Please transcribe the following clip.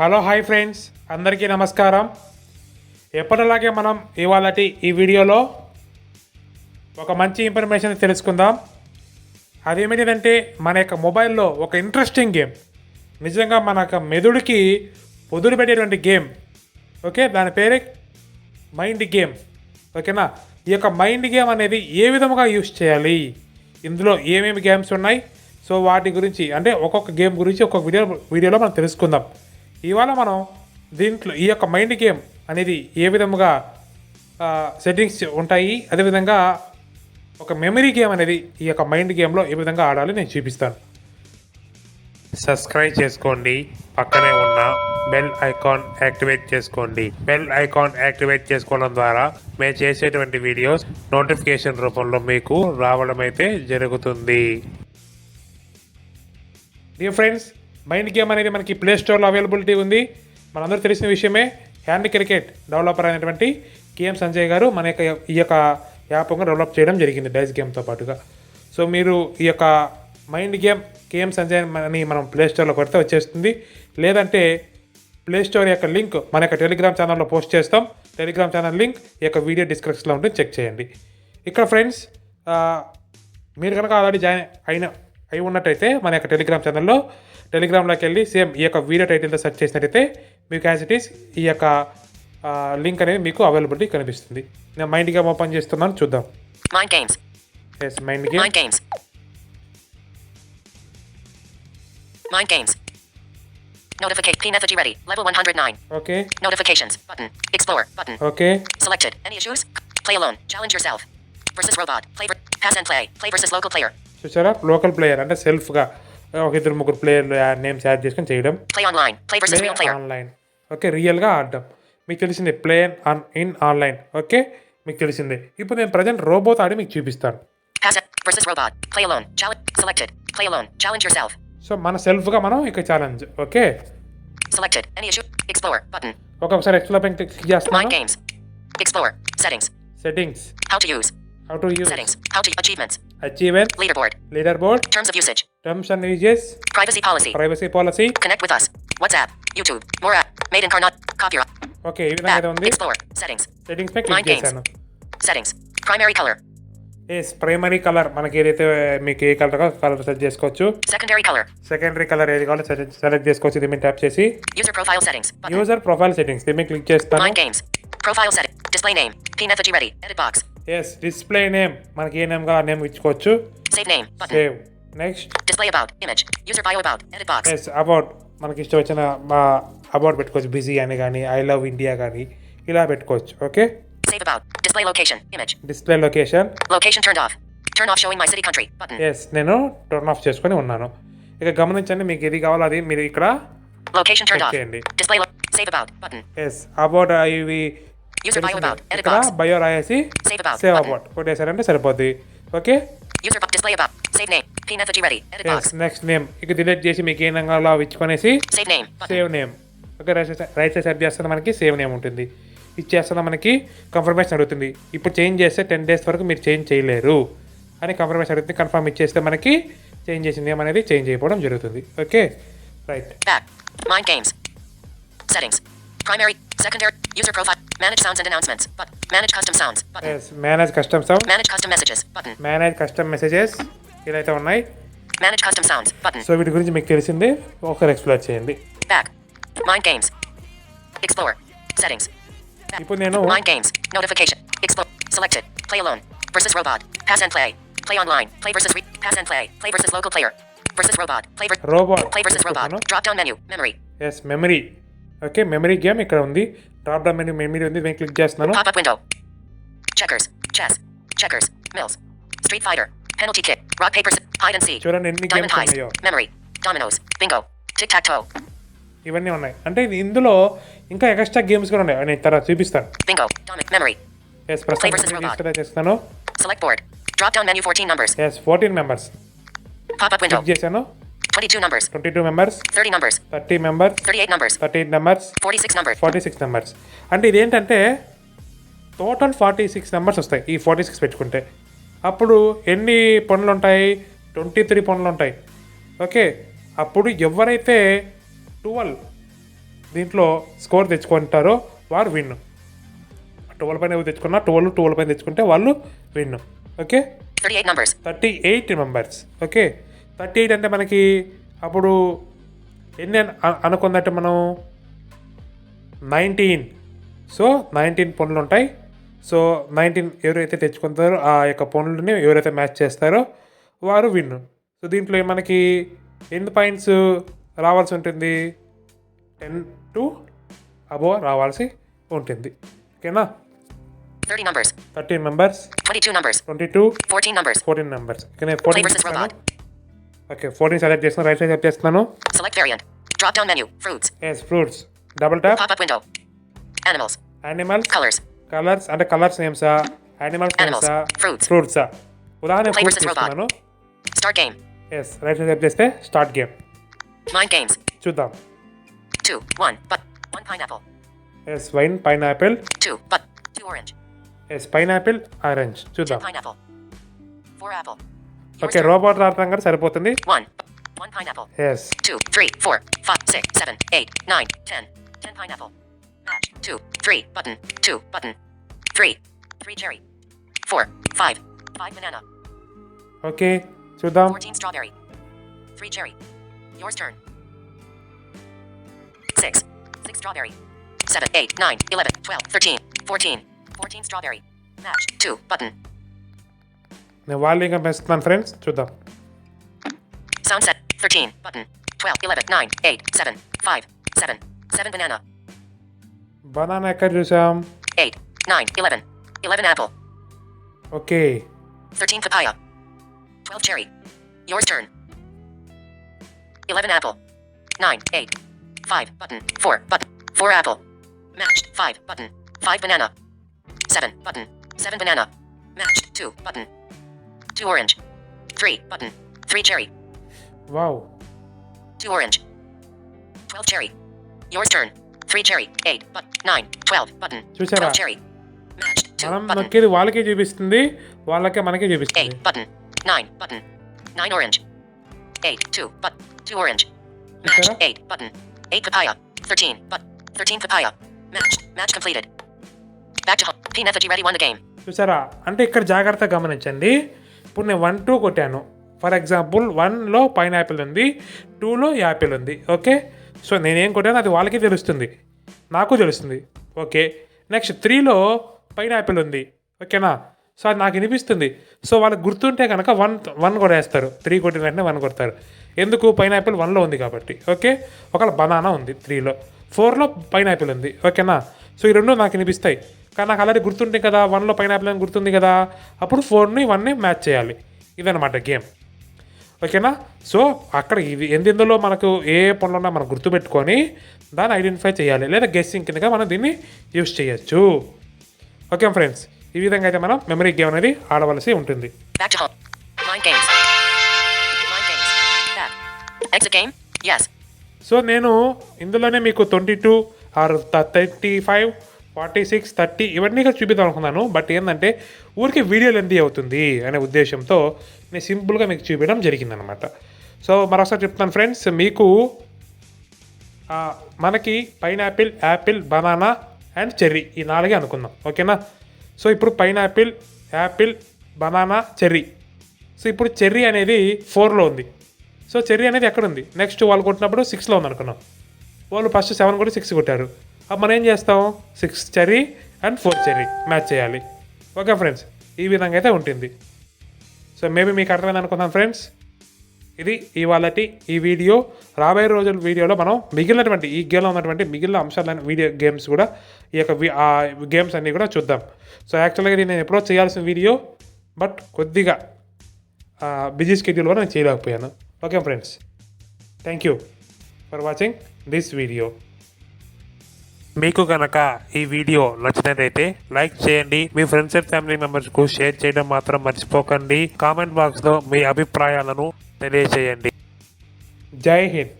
Hello hi friends. అందరికీ నమస్కారం. ఎప్పటిలాగే మనం ఇవాళటి ఈ వీడియోలో ఒక మంచి ఇన్ఫర్మేషన్ తెలుసుకుందాం. అదేమిటిదంటే మన యొక్క మొబైల్లో ఒక ఇంట్రెస్టింగ్ గేమ్ నిజంగా మన యొక్క మెదుడికి పొదులు పెట్టేటువంటి గేమ్ ఓకే దాని పేరే మైండ్ గేమ్ ఓకేనా? ఈ యొక్క మైండ్ గేమ్ అనేది ఏ విధముగా యూస్ చేయాలి? ఇందులో ఏమేమి గేమ్స్ ఉన్నాయి? సో వాటి గురించి అంటే ఒక్కొక్క గేమ్ గురించి ఒక్కొక్క వీడియో వీడియోలో మనం తెలుసుకుందాం. ఇవాళ మనం దీంట్లో ఈ యొక్క మైండ్ గేమ్ అనేది ఏ విధముగా సెట్టింగ్స్ ఉంటాయి అదేవిధంగా ఒక మెమరీ గేమ్ అనేది ఈ యొక్క మైండ్ గేమ్లో ఏ విధంగా ఆడాలి నేను చూపిస్తాను. సబ్స్క్రైబ్ చేసుకోండి. పక్కనే ఉన్న బెల్ ఐకాన్ యాక్టివేట్ చేసుకోండి. బెల్ ఐకాన్ యాక్టివేట్ చేసుకోవడం ద్వారా మేము చేసేటువంటి వీడియోస్ నోటిఫికేషన్ రూపంలో మీకు రావడం అయితే జరుగుతుంది. డియర్ ఫ్రెండ్స్ మైండ్ గేమ్ అనేది మనకి ప్లే స్టోర్లో అవైలబిలిటీ ఉంది. మనందరూ తెలిసిన విషయమే హ్యాండ్ క్రికెట్ డెవలపర్ అయినటువంటి కేఎం సంజయ్ గారు మన యొక్క ఈ యొక్క యాప్ డెవలప్ చేయడం జరిగింది డైస్ గేమ్తో పాటుగా. సో మీరు ఈ యొక్క మైండ్ గేమ్ కేఎం సంజయ్ అని మనం ప్లే స్టోర్లో కొడితే వచ్చేస్తుంది. లేదంటే ప్లే స్టోర్ యొక్క లింక్ మన యొక్క టెలిగ్రామ్ ఛానల్లో పోస్ట్ చేస్తాం. టెలిగ్రామ్ ఛానల్ లింక్ ఈ యొక్క వీడియో డిస్క్రిప్షన్లో ఉంటుంది. చెక్ చేయండి. ఇక్కడ ఫ్రెండ్స్ మీరు కనుక ఆల్రెడీ జాయిన్ అయిన అయి ఉన్నట్టయితే మన యొక్క టెలిగ్రామ్ ఛానల్లో టెలిగ్రామ్లోకి వెళ్ళి సేమ్ ఈ యొక్క వీడియో టైటిల్తో సెర్చ్ చేసినట్టయితే మీకు యాజ్ ఇట్ ఈస్ ఈ యొక్క లింక్ అనేది మీకు అవైలబిలిటీ కనిపిస్తుంది నేను మైండ్ గేమ్ ఓపెన్ చేస్తున్నాను చూద్దాం. Yes mind game Mind games. Notification. P effigy ready. Level 109. Okay Notifications. Button. Explore. Button. Okay Selected. Any issues? Play alone. Challenge yourself. Versus robot. Play. Pass and play. Play versus local player. చూసారా local player అంటే సెల్ఫ్గా ఇద్దరు ముగ్గురు ప్లేయర్లు names add చేసుకొని చేయడం Play online. Play versus real player. Online okay రియల్గా ఆడడం మీకు తెలిసిందే play on in online okay మీకు తెలిసిందే ఇప్పుడు నేను ప్రజెంట్ రోబోట్ ఆడి మీకు చూపిస్తాను Pass and versus robot. Play alone. Challenge. Selected. Play alone. Challenge yourself. So మన సెల్ఫ్గా మనం ఇక challenge okay Selected. Any issue? Explore. Button. ఒక్కొక్కసారి ఎక్స్ట్రా పెన్ క్లిక్ Mind చేస్తాను games. Explore. Settings. Settings How to use. How to use Settings. How to achievements. Achievement Leaderboard. Leaderboard Terms of usage. Terms and uses Privacy policy. Privacy policy Connect with us. WhatsApp. YouTube. More app. Made in Carnot. Copyright. Okay ఈ విధంగా Back. అయితే ఉంది Explore. Settings. Settings పై click Mind games. చేశాను Settings. Primary color. Yes primary colour మనకి ఏదైతే మీకు ఏ కలర్ కలర్ సెట్ చేసుకోవచ్చు Secondary color. సెకండరీ కలర్ ఏది కావాలో సెలెక్ట్ చేసుకోవచ్చు దీన్ని ట్యాప్ చేసి User profile settings. Button. User profile settings దీన్ని క్లిక్ చేస్తాను Mind games. Profile setting. Display name. P effigy ready. Edit box. yes display name మనకి ఏ నేమ్ కావాలి నేమ్ ఇచ్చుకోవచ్చు. Save next Display about. Image. User bio about. Edit box. Yes about మనకి ఇష్టం వచ్చిన మా అబౌట్ పెట్టుకోవచ్చు బిజీ అని కానీ ఐ లవ్ ఇండియా కానీ ఇలా పెట్టుకోవచ్చు okay Save about. Display location. Image. Display location Location turned off. Turn off showing my city country. Button. Yes నేను టర్న్ ఆఫ్ చేసుకొని ఉన్నాను ఇక గమనించండి మీకు ఏది కావాలో అది మీరు ఇక్కడ turned Check off. చేయండి. Lo- save about. Button. Yes about ఇవి ఇక్కడ box. బయో రాయేసి. సేవ్. అబౌట్ కొట్టేశారంటే సరిపోద్ది. ఓకే. నెక్స్ట్ నేమ్ ఇక డిలీట్ చేసి మీకు ఏ కావాలో అవి ఇచ్చుకొనేసి Save name. Button. Save name okay right side right side set చేస్తే మనకి సేవ్ నేమ్ ఉంటుంది. ఇచ్చేస్తున్న మనకి కన్ఫర్మేషన్ అడుగుతుంది. ఇప్పుడు చేంజ్ చేస్తే టెన్ డేస్ వరకు మీరు చేంజ్ చేయలేరు. అని కన్ఫర్మేషన్ అడుగుతుంది. కన్ఫర్మ్ ఇచ్చేస్తే మనకి చేంజ్ చేసిన నేమ్ అనేది చేంజ్ అయిపోవడం జరుగుతుంది. Okay? Right Back. Mind games. Settings. Primary. Secondary. User profile. Manage sounds and announcements. But manage custom sounds. Button. Yes manage custom sound Manage custom messages. Button. Manage custom messages ఇదైతే ఉన్నాయి Manage custom sounds. Button. So వీటి గురించి మీకు తెలిసింది ఒకసారి explore చేయండి Back. Mind games. Explore. Settings. ఇప్పుడు నేను Mind games. Notification. Explore. Selected. Play alone. Versus robot. Pass and play. Play online. Play versus re- pass and play. Play versus local player. Versus robot. Play ver- robot play versus robot. Drop down menu. Memory. Yes memory okay memory game ఇక్కడ ఉంది drop down menu memory ఉంది నేను click చేస్తున్నాను. చూడండి ఎన్ని games. ఉన్నాయో. ఇవన్నీ ఉన్నాయి అంటే ఇది ఇందులో ఇంకా ఎక్స్ట్రా గేమ్స్ కూడా ఉన్నాయి నేను తర్వాత చూపిస్తాను. ఎస్ ప్రస్తుతం చేస్తాను Select board. Drop down menu 14 numbers. Yes fourteen members Pop up window. Click చేశాను 22 numbers. Twenty two members 30 numbers. Thirty members 38 numbers. Thirty eight numbers 46 numbers. Forty six numbers అంటే ఇదేంటంటే టోటల్ ఫార్టీ సిక్స్ నెంబర్స్ వస్తాయి. ఈ forty six పెట్టుకుంటే. అప్పుడు ఎన్ని పనులు ఉంటాయి ట్వంటీ త్రీ పనులు ఉంటాయి ఓకే? అప్పుడు ఎవరైతే ట్వెల్వ్ దీంట్లో స్కోర్ తెచ్చుకుంటారో వారు విన్ ట్వెల్వ్ పైన ఎవరు తెచ్చుకున్నా ట్వెల్వ్ ట్వెల్వ్ పైన తెచ్చుకుంటే వాళ్ళు win okay? 38 numbers. Thirty eight members okay? Thirty eight అంటే మనకి అప్పుడు ఎన్ని అను- అను- అనుకుందంటే మనం? నైన్టీన్. సో నైన్టీన్ పనులు ఉంటాయి. సో నైన్టీన్ ఎవరైతే తెచ్చుకుంటారో ఆ యొక్క పనులని ఎవరైతే మ్యాచ్ చేస్తారో వారు విన్ సో దీంట్లో మనకి ఎన్ని పాయింట్స్ రావాల్సి ఉంటుంది? టెన్ టు అబో రావాల్సి ఉంటుంది. ఓకేనా? 30 numbers. Thirteen members. 22 numbers. Twenty two. 14 numbers. Fourteen numbers okay Play fourteen. Okay fourteen select చేస్తున్నాను రైట్ సైడ్ సెలెక్ట్ చేస్తున్నాను Select variant. Drop down menu. Fruits. Yes fruits double tap Pop up window. Animals. Animals Colors. Colours అంటే colours నేమ్సా animals Animals. నేమ్సా Fruits. ఫ్రూట్సా ఉదాహరణ Play fruits versus robot. తీసుకున్నాను Start game. Yes right side select చేస్తే start game Mind games. చూద్దాం 2. 1. But. 1 pineapple. Yes one pineapple 2. But. 2 orange. Yes pineapple orange 2 చూద్దాం pineapple. 4 apple. Yours okay turn. Robot ఆడతాం కదా సరిపోతుంది 1. 1 pineapple. Yes 2, 3, 4, 5, 6, 7, 8, 9, 10. 10 pineapple. Match. 2, 3, button. 2, button. 3, 3 cherry. 4, 5, 5 banana. Okay చూద్దాం 14 strawberry. 3 cherry. Yours turn. 6, 6 strawberry. 7, 8, 9, 11, 12, 13, 14. 14 strawberry. Match. 2, button. నేను volume పెంచుతున్నాను friends చూద్దాం Sound set. 13, button. 12, 11, 9, 8, 7, 5, 7. 7 banana. Banana ఎక్కడ చూసాం 8, 9, 11. 11 apple. Okay 13 papaya. 12 cherry. Yours turn. 11 apple. 9, 8. 5 button. 4 button. 4 apple. Matched. 5 button. 5 banana. 7 button. 7 banana. Matched. 2 button. 2 orange. 3 button. 3 cherry. Wow 2 orange. 12 cherry. Yours turn. 3 cherry. 8 but 9. 12 button. చూసారా? 12 cherry. Matched. 2 మనం button. నొక్కేది వాళ్ళకే చూపిస్తుంది వాళ్ళకే మనకే చూపిస్తుంది 8 button. 9 button. 9 orange. 8 2 but 2 orange. Matched. Okay. 8 button. 8 papaya. 13 but 13 papaya. Matched. Match completed. Back to home. P effigy ready won the game. చూసారా అంటే ఇక్కడ జాగ్రత్తగా గమనించండి ఇప్పుడు నేను వన్ టూ కొట్టాను. ఫర్ ఎగ్జాంపుల్ వన్లో పైనాపిల్ ఉంది టూలో యాపిల్ ఉంది ఓకే సో నేనేం కొట్టాను అది వాళ్ళకి తెలుస్తుంది. నాకు తెలుస్తుంది ఓకే నెక్స్ట్ త్రీలో పైనాపిల్ ఉంది ఓకేనా? సో అది నాకు వినిపిస్తుంది. సో వాళ్ళకి గుర్తుంటే కనుక వన్ వన్ కూడా వేస్తారు త్రీ కొట్టిన వెంటనే వన్ కొడతారు. ఎందుకు? పైనాపిల్ వన్లో ఉంది కాబట్టి ఓకే ఒకవేళ బనానా ఉంది త్రీలో ఫోర్లో పైనాపిల్ ఉంది ఓకేనా? సో ఈ రెండు నాకు వినిపిస్తాయి. కానీ నాకు ఆల్రెడీ గుర్తుంటే కదా వన్లో పైనాపిల్ అని గుర్తుంది కదా అప్పుడు ఫోర్ని వన్ని మ్యాచ్ చేయాలి. ఇదనమాట గేమ్ ఓకేనా సో అక్కడ ఇది ఎందులో మనకు ఏ ఏ పనులు ఉన్నా మనం గుర్తుపెట్టుకొని దాన్ని ఐడెంటిఫై చేయాలి. లేదా గెస్సింగ్ కిందగా మనం దీన్ని యూస్ చేయొచ్చు. ఓకే ఫ్రెండ్స్ ఈ విధంగా అయితే మనం మెమరీ గేమ్ అనేది ఆడవలసి ఉంటుంది. సో నేను ఇందులోనే మీకు twenty two or thirty five forty six thirty ఇవన్నీ కూడా చూపిద్దాం అనుకున్నాను. బట్ ఏంటంటే ఊరికి వీడియో లెంత్ అవుతుంది అనే ఉద్దేశంతో నేను సింపుల్గా మీకు చూపించడం జరిగిందనమాట సో మరొకసారి చెప్తాను ఫ్రెండ్స్ మీకు మనకి pineapple apple banana and cherry ఈ నాలుగే అనుకుందాం. ఓకేనా? సో ఇప్పుడు pineapple apple banana cherry. So ఇప్పుడు చెర్రీ అనేది ఫోర్లో ఉంది. సో చెర్రీ అనేది ఎక్కడ ఉంది? నెక్స్ట్ వాళ్ళు కొట్టినప్పుడు సిక్స్లో ఉంది అనుకున్నాం వాళ్ళు ఫస్ట్ సెవెన్ కొట్టి సిక్స్ కొట్టారు. అప్పుడు మనం ఏం చేస్తాం? Six cherry and four cherry match చేయాలి. Okay friends? ఈ విధంగా అయితే ఉంటుంది. సో మేబీ మీకు అర్థమైంది అనుకుందాం ఫ్రెండ్స్? ఇది ఇవాళటి ఈ వీడియో. రాబోయే రోజుల వీడియోలో మనం మిగిలినటువంటి ఈ గేమ్లో ఉన్నటువంటి మిగిలిన అంశాలైన వీడియో గేమ్స్ కూడా ఈ యొక్క గేమ్స్ అన్నీ కూడా చూద్దాం. సో యాక్చువల్గా నేను ఎప్పుడో చేయాల్సిన వీడియో బట్ కొద్దిగా బిజీ స్కెడ్యూల్ కూడా నేను చేయలేకపోయాను. Okay friends? Thank you for watching this video. మీకు కనుక ఈ వీడియో నచ్చినట్లయితే లైక్ చేయండి. మీ ఫ్రెండ్స్ అండ్ ఫ్యామిలీ మెంబర్స్కు షేర్ చేయడం మాత్రం మర్చిపోకండి. కామెంట్ బాక్స్లో మీ అభిప్రాయాలను తెలియజేయండి. జై హింద్.